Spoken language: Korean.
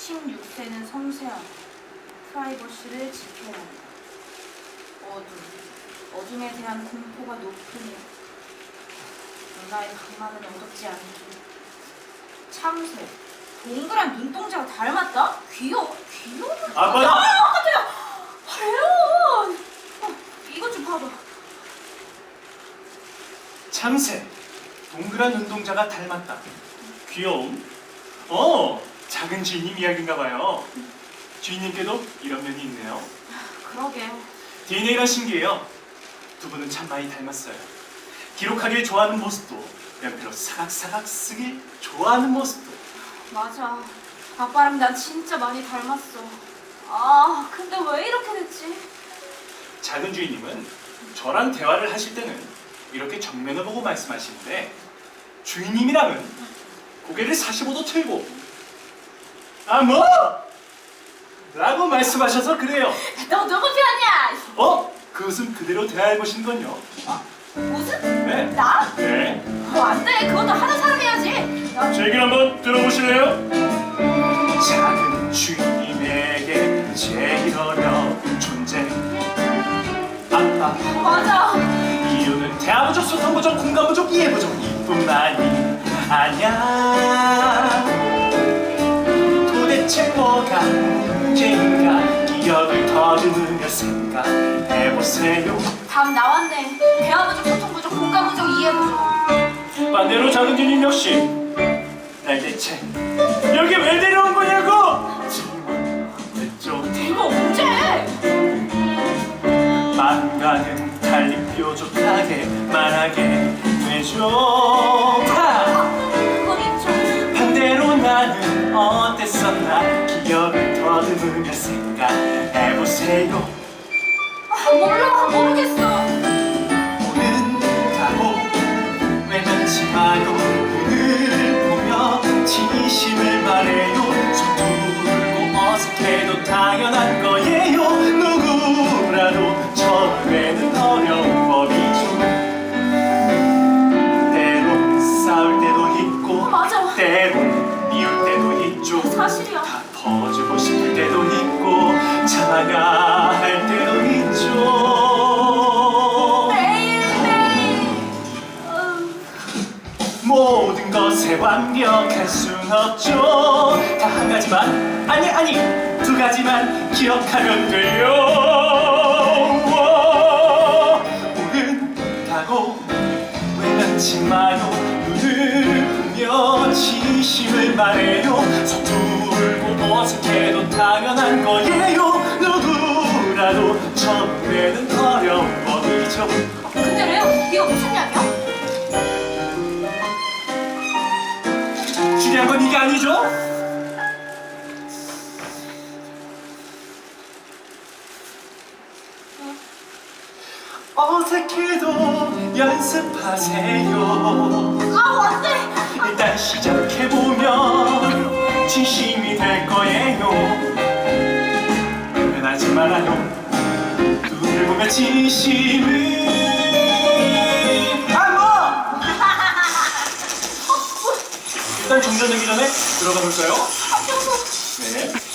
16세는 섬세함. 프라이버시를 지켜야 한다. 어둠. 어둠에 대한 공포가 높으니 누나의 방망은 어둡지 않기. 참새. 동그란 눈동자가 닮았다? 귀여워. 귀여워. 아빠야! 아, 깜짝이야. 레온. 어, 이것 좀 봐봐. 참새. 동그란 눈동자가 닮았다. 귀여움. 어, 작은 주인님 이야기인가 봐요. 주인님께도 이런 면이 있네요. 그러게. DNA가 신기해요. 두 분은 참 많이 닮았어요. 기록하길 좋아하는 모습도, 연필로 사각사각 쓰길 좋아하는 모습도. 맞아. 아빠랑 난 진짜 많이 닮았어. 아, 근데 왜 이렇게 됐지? 작은 주인님은 저랑 대화를 하실 때는 이렇게 정면을 보고 말씀하시는데 주인님이랑은 고개를 45도 틀고 아 뭐? 라고 말씀하셔서 그래요. 너 누구 편이야? 어? 그 웃음 그대로 대화해보신 건요. 무슨? 네. 나? 네. 어, 안 돼. 그것도 하는 사람이 해야지. 야, 제 얘기를 한번 들어보실래요? 작은 주인님에게 제일 어려운 존재 아빠 맞아. 이유는 대화 부족, 소통 부족, 공감 부족, 이해 부족 이뿐만이 도 뭐가 문제인가 기억을 더듬으며 생각해보세요 답 나왔네. 대화 부족, 소통 부족, 공감 부족, 이해 부족. 반대로 작은 주님 역시 날 대체 여기 왜 데려온 거냐고 질문했죠 이거 언제? 마음과는 달리 뾰족하게 말하게 되죠 더듬으며 생각해보세요 아, 몰라. 모르겠어. 오는 가고 외면치 마요 눈을 보며 진심을 말해요 서툴고 어색해도 당연한 거예요 누구라도 처음에는 어려운 법이죠 때론 싸울 때도 있고 맞아. 때론 미울 때도 있죠 사실이야. 다 퍼주고 싶 것에 완벽할 순 없죠. 다 한 가지만. 아니 아니 두 가지만 기억하면 돼요. 오는 가고 외면치 마요 눈을 보며 진심을 말해요. 서툴고 어색해도 당연한 거예요. 누구라도 처음에는 어려운 법이죠 근데 레오, 이거 무슨 약이야? 이게 아니죠? 어색해도 연습하세요. 아, 안 돼. 일단 시작해보면 진심이 될 거예요. 변하지 말아요. 눈을 보면 진심을. 일단 정전되기 전에 들어가 볼까요? 아, 아, 아, 네.